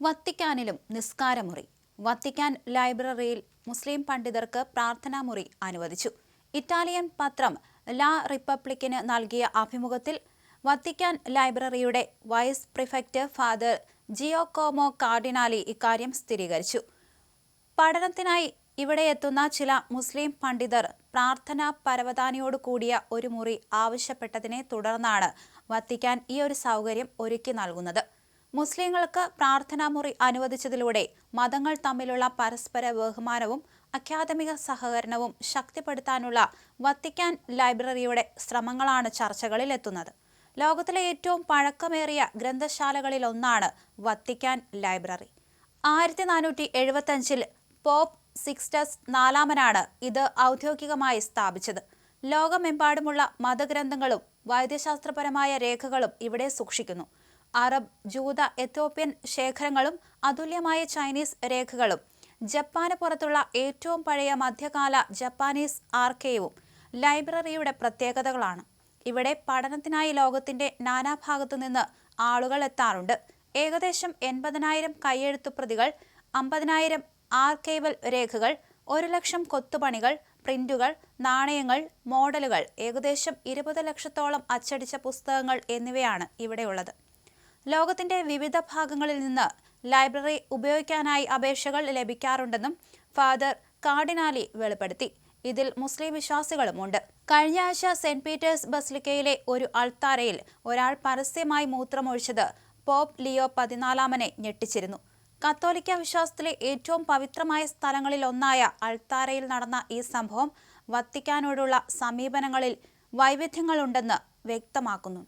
വത്തിക്കാനിലും നിസ്കാരമുറി. Vatican ലൈബ്രറിയിൽ മുസ്ലിം പണ്ഡിതർക്ക് പ്രാർത്ഥനാമുറി അനുവദിച്ചു. Italian പത്രം ലാ റിപ്പബ്ലിക്കിന് നൽകിയ അഭിമുഖത്തിൽ വത്തിക്കാൻ ലൈബ്രറിയുടെ vice prefect father Giacomo Cardinali ഇക്കാര്യം സ്ഥിരീകരിച്ചു. പഠനത്തിനായി ഇവിടെ എത്തുന്ന ചില മുസ്ലിം പണ്ഡിതർ പ്രാർത്ഥനാ പരവതാനിയോട് കൂടിയ ഒരു മുറി ആവശ്യപ്പെട്ടതിനെ തുടർന്നാണ് വത്തിക്കാൻ ഈ ഒരു സൗകര്യം ഒരുക്കി നൽകുന്നത്. മുസ്ലിങ്ങൾക്ക് പ്രാർത്ഥനാ മുറി അനുവദിച്ചതിലൂടെ മതങ്ങൾ തമ്മിലുള്ള പരസ്പര ബഹുമാനവും അക്കാദമിക സഹകരണവും ശക്തിപ്പെടുത്താനുള്ള വത്തിക്കാൻ ലൈബ്രറിയുടെ ശ്രമങ്ങളാണ് ചർച്ചകളിൽ എത്തുന്നത് ലോകത്തിലെ ഏറ്റവും പഴക്കമേറിയ ഗ്രന്ഥശാലകളിലൊന്നാണ് വത്തിക്കാൻ ലൈബ്രറി. ആയിരത്തി നാനൂറ്റി എഴുപത്തഞ്ചിൽ പോപ്പ് സിക്സ്റ്റസ് നാലാമനാണ് ഇത് ഔദ്യോഗികമായി സ്ഥാപിച്ചത്. ലോകമെമ്പാടുമുള്ള മതഗ്രന്ഥങ്ങളും വൈദ്യശാസ്ത്രപരമായ രേഖകളും ഇവിടെ സൂക്ഷിക്കുന്നു. അറബ് ജൂത എത്യോപ്യൻ ശേഖരങ്ങളും അതുല്യമായ ചൈനീസ് രേഖകളും. ജപ്പാന് പുറത്തുള്ള ഏറ്റവും പഴയ മധ്യകാല ജപ്പാനീസ് ആർക്കൈവും ലൈബ്രറിയുടെ പ്രത്യേകതകളാണ്. ഇവിടെ പഠനത്തിനായി ലോകത്തിന്റെ നാനാഭാഗത്തു നിന്ന് ആളുകൾ എത്താറുണ്ട്. ഏകദേശം എൺപതിനായിരം കൈയെഴുത്തു പ്രതികൾ അമ്പതിനായിരം ആർക്കൈവൽ രേഖകൾ ഒരു ലക്ഷം കൊത്തുപണികൾ പ്രിന്റുകൾ നാണയങ്ങൾ മോഡലുകൾ ഏകദേശം ഇരുപത് ലക്ഷത്തോളം അച്ചടിച്ച പുസ്തകങ്ങൾ എന്നിവയാണ് ഇവിടെയുള്ളത്. ലോകത്തിന്റെ വിവിധ ഭാഗങ്ങളിൽ നിന്ന് ലൈബ്രറി ഉപയോഗിക്കാനായി അപേക്ഷകൾ ലഭിക്കാറുണ്ടെന്നും ഫാദർ കാർഡിനാലി വെളിപ്പെടുത്തി. ഇതിൽ മുസ്ലിം വിശ്വാസികളുമുണ്ട്. കഴിഞ്ഞ ആഴ്ച സെന്റ് പീറ്റേഴ്സ് ബസ്ലിക്കയിലെ ഒരു അൾത്താരയിൽ ഒരാൾ പരസ്യമായി മൂത്രമൊഴിച്ചത് പോപ്പ് ലിയോ പതിനാലാമനെ ഞെട്ടിച്ചിരുന്നു. കത്തോലിക്ക വിശ്വാസത്തിലെ ഏറ്റവും പവിത്രമായ സ്ഥലങ്ങളിലൊന്നായ അൾത്താരയിൽ നടന്ന ഈ സംഭവം വത്തിക്കാനോടുള്ള സമീപനങ്ങളിൽ വൈവിധ്യങ്ങളുണ്ടെന്ന് വ്യക്തമാക്കുന്നു.